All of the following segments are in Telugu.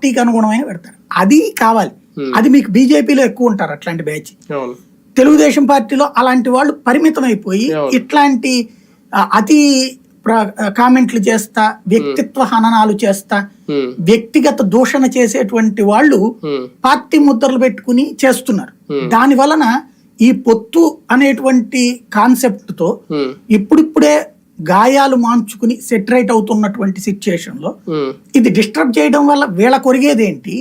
పార్టీకి అనుగుణమైన పెడతారు. అది కావాలి. అది మీకు బీజేపీలో ఎక్కువ ఉంటారు అట్లాంటి బ్యాచ్. తెలుగుదేశం పార్టీలో అలాంటి వాళ్ళు పరిమితం అయిపోయి. ఇట్లాంటి అతి కామెంట్లు చేస్తా వ్యక్తిత్వ హననాలు చేస్తా ఉమ్, వ్యక్తిగత దూషణ చేసేటువంటి వాళ్ళు పార్టీ ముద్రలు పెట్టుకుని చేస్తున్నారు. దాని వలన ఈ పొత్తు అనేటువంటి కాన్సెప్ట్తో ఇప్పుడిప్పుడే గాయాలు మాంచుకుని సెటరైట్ అవుతున్నటువంటి సిచ్యుయేషన్లో ఉమ్, ఇది డిస్టర్బ్ చేయడం వల్ల వీళ్ళ కొరిగేది ఏంటి.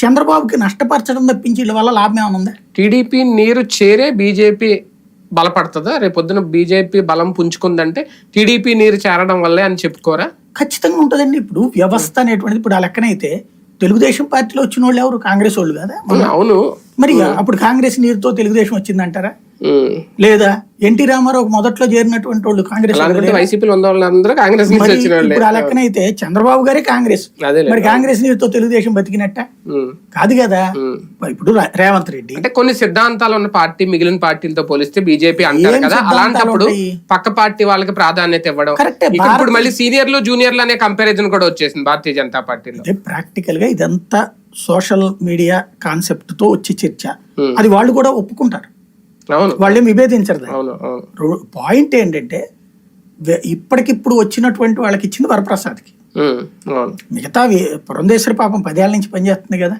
చంద్రబాబుకి నష్టపరచడం తప్పించి వల్ల లాభం ఏమైనా ఉందా? టీడీపీ నీరు చేరే బీజేపీ బలపడుతుందా? రేపొద్దున బీజేపీ బలం పుంజుకుందంటే టీడీపీ నీరు చేరడం వల్లే అని చెప్పుకోరా? ఖచ్చితంగా ఉంటుందండి. ఇప్పుడు వ్యవస్థ అనేటువంటిది ఇప్పుడు ఆ లెక్కనైతే తెలుగుదేశం పార్టీలో వచ్చిన వాళ్ళు ఎవరు? కాంగ్రెస్ వాళ్ళు కదా? అవును. మరి అప్పుడు కాంగ్రెస్ నీరుతో తెలుగుదేశం వచ్చిందంటారా. లేదా ఎన్టీ రామారావు మొదట్లో చేరినటువంటి వాళ్ళు కాంగ్రెస్ వైసీపీలో కాంగ్రెస్ ఇప్పుడు ఆ లెక్కనైతే చంద్రబాబు గారే కాంగ్రెస్. మరి కాంగ్రెస్ నీరుతో తెలుగుదేశం బతికినట్ట? కాదు కదా. ఇప్పుడు రేవంత్ రెడ్డి. అంటే కొన్ని సిద్ధాంతాలు ఉన్న పార్టీ మిగిలిన పార్టీలతో పోలిస్తే బీజేపీ అంటారు కదా? అలాంటప్పుడు? పక్క పార్టీ వాళ్ళకి ప్రాధాన్యత ఇవ్వడం. ఇప్పుడు మళ్ళీ సీనియర్లు జూనియర్లు అనే కంపారిజన్ కూడా వచ్చేసింది భారతీయ జనతా పార్టీలో. అంటే ప్రాక్టికల్గా ఇదంతా సోషల్ మీడియా కాన్సెప్ట్తో వచ్చే చర్చ. అది వాళ్ళు కూడా ఒప్పుకుంటారు. వాళ్ళేం విభేదించరు పాయింట్ ఏంటంటే ఇప్పటికిప్పుడు వచ్చినటువంటి వాళ్ళకి ఇచ్చింది వరప్రసాద్కి మిగతా పురంధేశ్వరి పాపం పదేళ్ళ నుంచి పనిచేస్తుంది కదా.